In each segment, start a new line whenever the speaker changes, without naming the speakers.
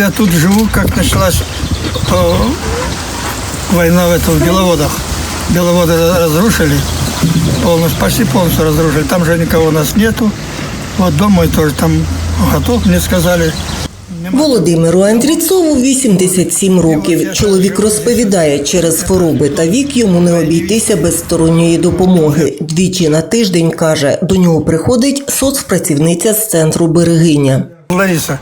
Я тут живу, как началась э, война в, этом, в Беловодах. Беловоды разрушили, полностью, почти полностью разрушили. Там же никого у нас нету. Вот дом мой тоже там готов, мне сказали.
Володимиру Андрійцову 87 років. Чоловік розповідає, через хвороби та вік йому не обійтися без сторонньої допомоги. Двічі на тиждень каже, до нього приходить соцпрацівниця з центру Берегиня.
Лариса,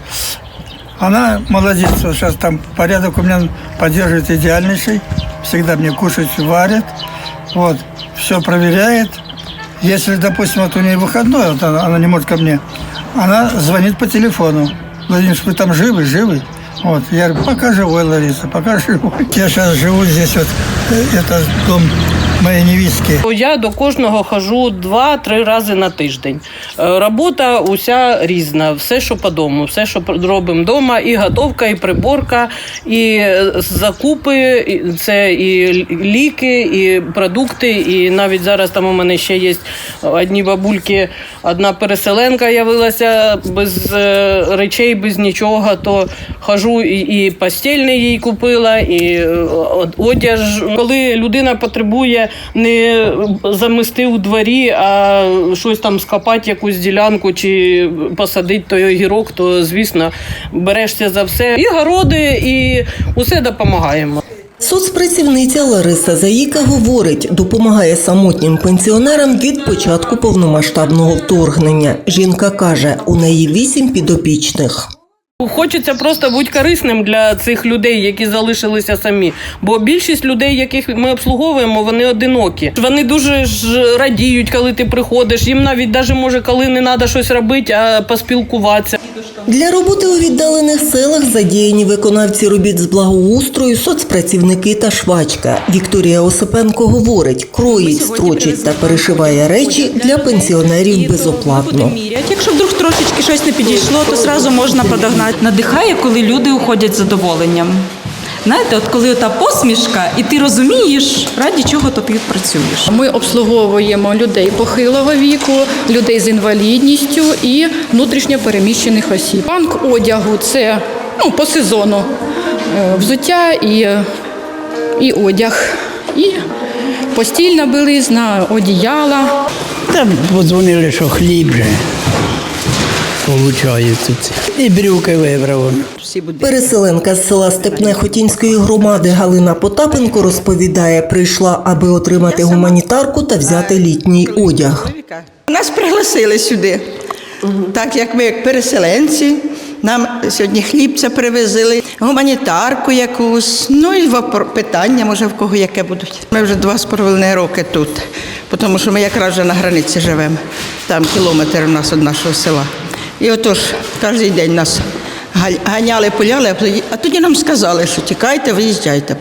она молодец, вот сейчас там порядок у меня поддерживает идеальнейший, всегда мне кушать варит, вот, все проверяет. Если, допустим, вот у нее выходной, вот она, она не может ко мне, она звонит по телефону. Владимир, вы там живы, живы? Вот, я говорю, пока живой, Лариса, пока живой. Я сейчас живу здесь, вот, это дом моей невестки.
Я до кожного хожу два-три рази на тиждень. Е, Робота уся різна, все, що по дому, все, що робимо вдома, і готовка, і приборка, і е, закупи, це і ліки, і продукти. І навіть зараз там у мене ще є одні бабульки, одна переселенка явилася без е, речей, без нічого. То хожу і, і їй купила, і одяг. Коли людина потребує не замести у дворі, а щось там скопати, якусь ділянку чи посадити той огірок, то звісно берешся за все. І городи, і усе допомагаємо.
Соцпрацівниця Лариса Заїка говорить, допомагає самотнім пенсіонерам від початку повномасштабного вторгнення. Жінка каже, у неї вісім підопічних.
Хочеться просто бути корисним для цих людей, які залишилися самі. Бо більшість людей, яких ми обслуговуємо, вони одинокі. Вони дуже ж радіють, коли ти приходиш. Їм навіть даже може, коли не треба щось робити, а поспілкуватися.
Для роботи у віддалених селах задіяні виконавці робіт з благоустрою, соцпрацівники та швачка. Вікторія Осипенко говорить, кроїть, строчить та перешиває речі для пенсіонерів безоплатно.
Якщо вдруг трошечки щось не підійшло, то зразу можна подогнати. Надихає, коли люди уходять з задоволенням. Знаєте, от коли та посмішка, і ти розумієш, раді чого то ти працюєш.
Ми обслуговуємо людей похилого віку, людей з інвалідністю і внутрішньо переміщених осіб. Банк одягу це ну, по сезону Е, взуття і, і одяг, і постільна білизна, одіяла.
Там подзвонили, що хліб же тут. І брюки вибрав.
Переселенка з села Степне Хотінської громади Галина Потапенко розповідає, прийшла, аби отримати гуманітарку та взяти літній одяг.
Нас пригласили сюди, так як ми як переселенці. Нам сьогодні хлібця привезли, гуманітарку якусь, ну і питання, може, в кого яке будуть. Ми вже два з половиною роки тут, тому що ми якраз вже на границі живемо. Там кілометр у нас від нашого села. І отож кожен день нас ганяли, пуляли, а тоді- нам сказали, що тікайте, виїжджайте.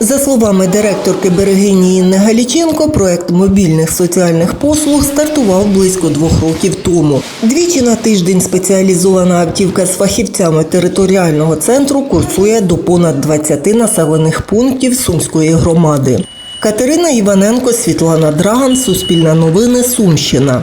За словами директорки берегині Інни Галіченко, проект мобільних соціальних послуг стартував близько двох років тому. Двічі на тиждень спеціалізована автівка з фахівцями територіального центру курсує до понад 20 населених пунктів Сумської громади. Катерина Іваненко, Світлана Драган, Суспільне новини, Сумщина.